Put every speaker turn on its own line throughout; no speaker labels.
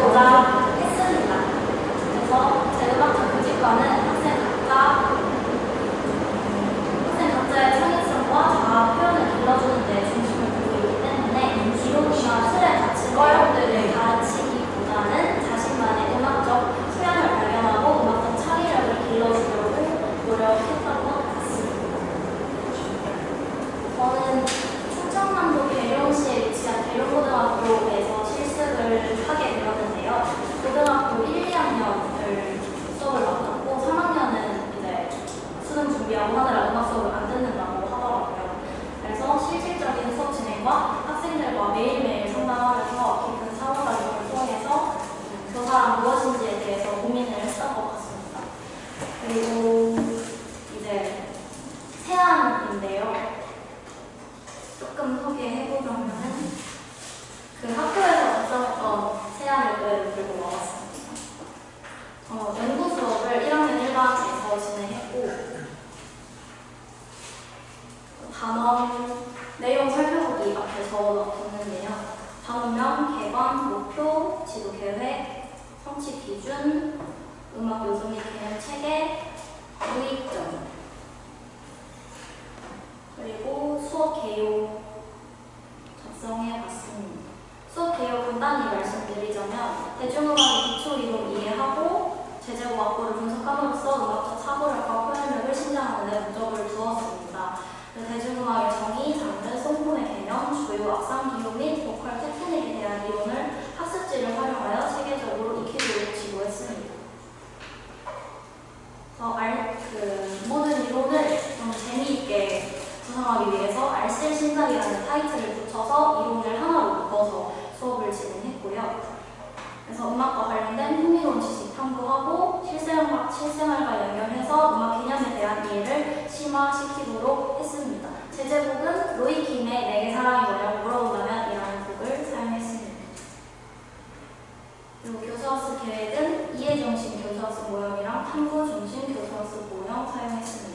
보자 했습니다. 그래서 제 음악 전문직과는 학생 각자 학생 각자의 창의성과 자아 표현을 길러주는 데 중심을 두고 있기 때문에 기록이나 틀에 갇힌 내용들을 가르치기보다는 자신만의 음악적 소양을 발견하고 음악적 창의력을 길러주려고 노력했던 것 같습니다. 저는 충청남도 계룡시에 위치한 계룡고등학교에서 실습을 하게 되었는데요. 고등학교 1, 2학년을 수업을 맡았고 3학년은 이제 수능 준비하고 하느라 음악 수업을 안 듣는다고 하더라고요. 그래서 실질적인 수업 진행과 학생들과 매일매일 상담하면서 깊은 상호작용을 통해서 교사란 무엇인지에 대해서 고민을 했던 것 같습니다. 그리고 이제 세안인데요. 조금 소개해보자면은 그 학교에서 작성했던 세안을 들고 와봤습니다. 어, 연구 수업을 1학년 1반에서 진행했고 단원 내용 살펴보기 앞에 적어뒀는데요. 단원명, 개관, 목표, 지도 계획, 성취 기준, 음악 요소 및 개념 체계, 유익점, 그리고 수업 개요 작성해 봤습니다. 수업 개요 간단히 말씀드리자면 대중음악의 기초 이론 이해하고 제재고 악보를 분석함으로써 음악적 사고력과 표현력을 신장하는 데 목적을 두었습니다. 그 대중음악의 정의, 장르, 송품의 개념, 주요 악상 기호 및 보컬 테크닉에 대한 이론을 학습지를 활용하여 체계적으로 익히도록 지도했습니다. 그래서 알, 그 모든 이론을 좀 재미있게 구성하기 위해서 알쓸 신작이라는 타이틀을 붙여서 이론을 하나로 묶어서 수업을 진행했고요. 그래서 음악과 관련된 흥미로운 지식 탐구하고 실생활과, 실생활과 연결해서 음악 개념에 대한 이해를 심화시키도록 했습니다. 제제곡은 로이킴의 내게 사랑이 뭐냐고 물어본다면 이라는 곡을 사용했습니다. 그리고 교수학습 계획은 이해중심 교수학습 모형이랑 탐구중심 교수학습 모형 사용했습니다.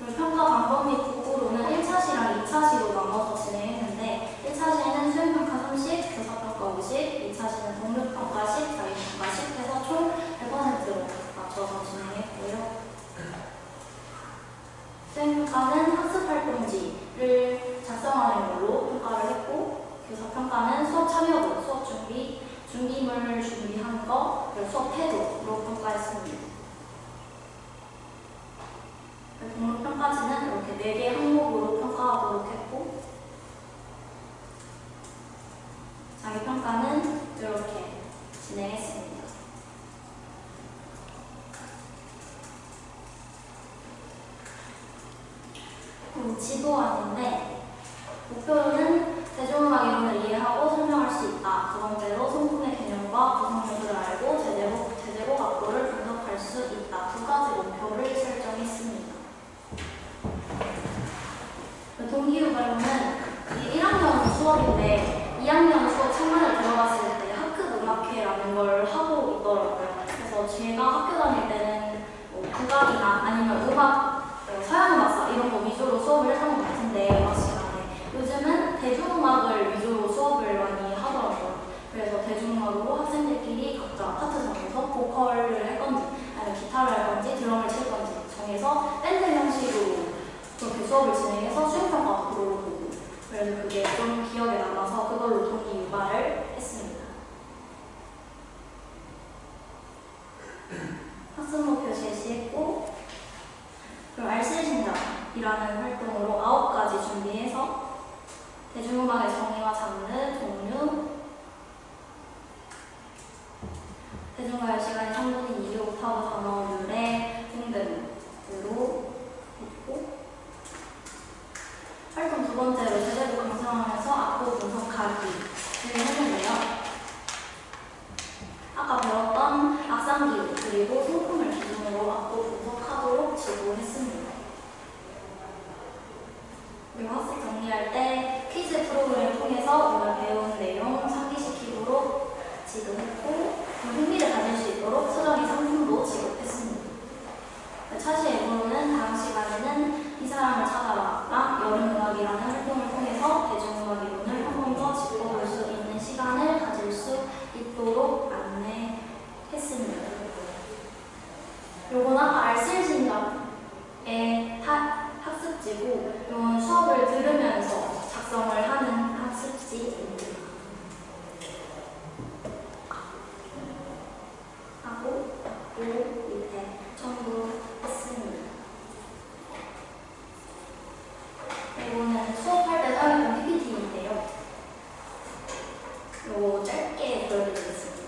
그리고 평가 방법 및 도구로는 1차시랑 2차 시로 나눠서 진행했는데 1차 시에는 수행평가 30, 교사평가 50, 2차 시는 동료평가 10, 자기평가 10 해서 총 100%로 맞춰서 진행했고요. 수행평가는 학습활동지를 작성하는 걸로 평가를 했고 교사평가는 수업 참여도, 수업 준비, 준비물 준비하는 거, 수업 태도로 평가했습니다. 동물 평가지는 이렇게 네 개 항목으로 평가하도록 했고 자기 평가는 이렇게 진행했습니다. 음, 지도안인데 목표는 대중음악 이론을 이해하고 설명할 수 있다. 두 번째로 송품의 개념과 구성 요소를 알고 제대로 제대로 각도를 분석할 수 있다. 두 가지 목표를 설정했습니다. 그 동기유발로는 이 1학년 수업인데 2학년 수업 창간을 들어갔을 때 학급 음악회라는 걸 하고 있더라고요. 그래서 제가 학교 다닐 때는 뭐 국악이나 아니면 음악, 어, 서양음악사 이런 거 위주로 수업을 했던 것 같은데 음악 시간에 요즘은 대중음악을 위주로 수업을 많이 하더라고요. 그래서 대중음악으로 학생들끼리 각자 파트 정해서 보컬을 할 건지 아니면 기타를 할 건지 드럼을 칠 건지 정해서 밴드 형식으로 그렇게 수업을 진행해서 수행평가도 들어오고 그래서 그게 좀 기억에 남아서 그걸로 동기 유발을 했습니다. 학습 목표 제시했고 그리고 알쓸신작 이라는 활동으로 아홉 가지 준비해서 대중음악의 정의와 장르, 종류, 대중가요 시간이 3분의 2, 옥타브 단어, 유래 등등으로 했고 활동 두 번째로 제대로 강성하면서 악보 분석하기를 했는데요. 아까 배웠던 악상기호 그리고 송품을 기준으로 악보 분석하도록 지도했습니다. 그리고 정리할 때 퀴즈 프로그램을 통해서 오늘 배운 내용 상기시키도록 지도했고 흥미를 가질 수 있도록 수정이 상품도 지급했습니다. 차시 앨범은 다음 시간에는 이 사람을 찾아라랑 여름음악이라는 활동을 통해서 대중음악 이론을 한 번 더 짚어볼 수 있는 시간을 가질 수 있도록 안내했습니다. 요건 아까 알쓸 진작의 타- 학습지고 들으면서 작성을 하는 학습지입니다. 하고 요 밑에 첨부했습니다. 이거는 수업할 때 사용했던 PPT인데요. 요거 짧게 보여드리겠습니다.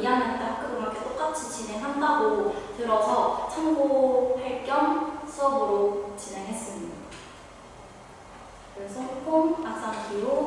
미안했다 학교음악회 똑같이 진행한다고 들어서 참고할 겸 수업으로 진행했습니다. 그래서 폼, 악상기호,